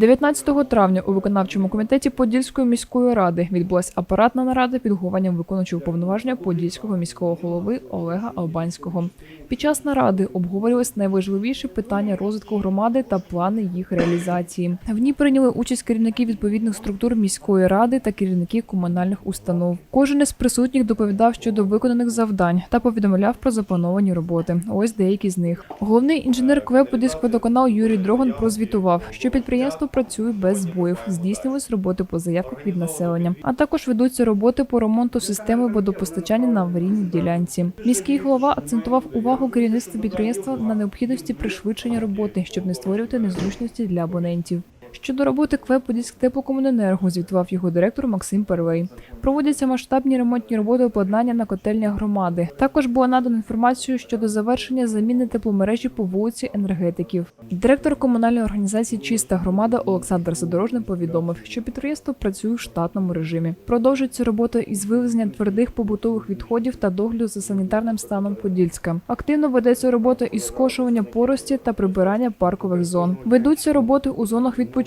19 травня у виконавчому комітеті Подільської міської ради відбулася апаратна нарада під головуванням виконуючого повноваження Подільського міського голови Олега Албанського. Під час наради обговорювалися найважливіші питання розвитку громади та плани їх реалізації. В ній прийняли участь керівники відповідних структур міської ради та керівники комунальних установ. Кожен із присутніх доповідав щодо виконаних завдань та повідомляв про заплановані роботи. Ось деякі з них. Головний інженер КВ Подільського водоканалу Юрій Дроган прозвітував, що підприємство працює без збоїв, здійснювались роботи по заявках від населення, а також ведуться роботи по ремонту системи водопостачання на аварійній ділянці. Міський голова акцентував увагу керівництва підприємства на необхідності пришвидшення роботи, щоб не створювати незручності для абонентів. Щодо роботи КВЕ Подільськ теплокомуненерго звітував його директор Максим Первей. Проводяться масштабні ремонтні роботи обладнання на котельнях громади. Також була надана інформація щодо завершення заміни тепломережі по вулиці енергетиків. Директор комунальної організації Чиста громада Олександр Задорожний повідомив, що підприємство працює в штатному режимі. Продовжується робота із вивезення твердих побутових відходів та догляду за санітарним станом Подільська. Активно ведеться робота із скошування порості та прибирання паркових зон. Ведуться роботи у зонах відпочинку,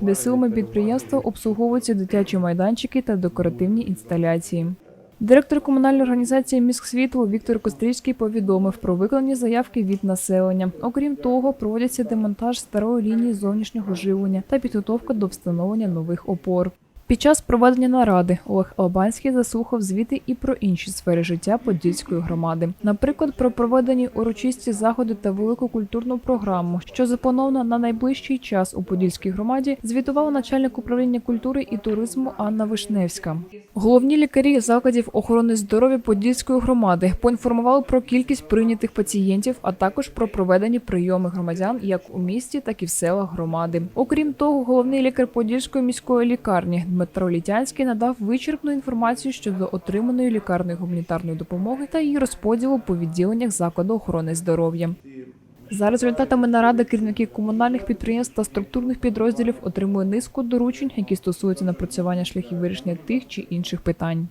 де силами підприємства обслуговуються дитячі майданчики та декоративні інсталяції. Директор комунальної організації «Міськсвітло» Віктор Кострівський повідомив про виконані заявки від населення. Окрім того, проводяться демонтаж старої лінії зовнішнього живлення та підготовка до встановлення нових опор. Під час проведення наради Олег Албанський заслухав звіти і про інші сфери життя Подільської громади, наприклад, про проведені урочисті заходи та велику культурну програму, що заплановано на найближчий час у Подільській громаді, звітувала начальник управління культури і туризму Анна Вишневська. Головні лікарі закладів охорони здоров'я Подільської громади поінформували про кількість прийнятих пацієнтів, а також про проведені прийоми громадян як у місті, так і в селах громади. Окрім того, головний лікар Подільської міської лікарні Дмитро Літянський надав вичерпну інформацію щодо отриманої лікарної гуманітарної допомоги та її розподілу по відділеннях закладу охорони здоров'я. За результатами наради керівники комунальних підприємств та структурних підрозділів отримує низку доручень, які стосуються напрацювання шляхів вирішення тих чи інших питань.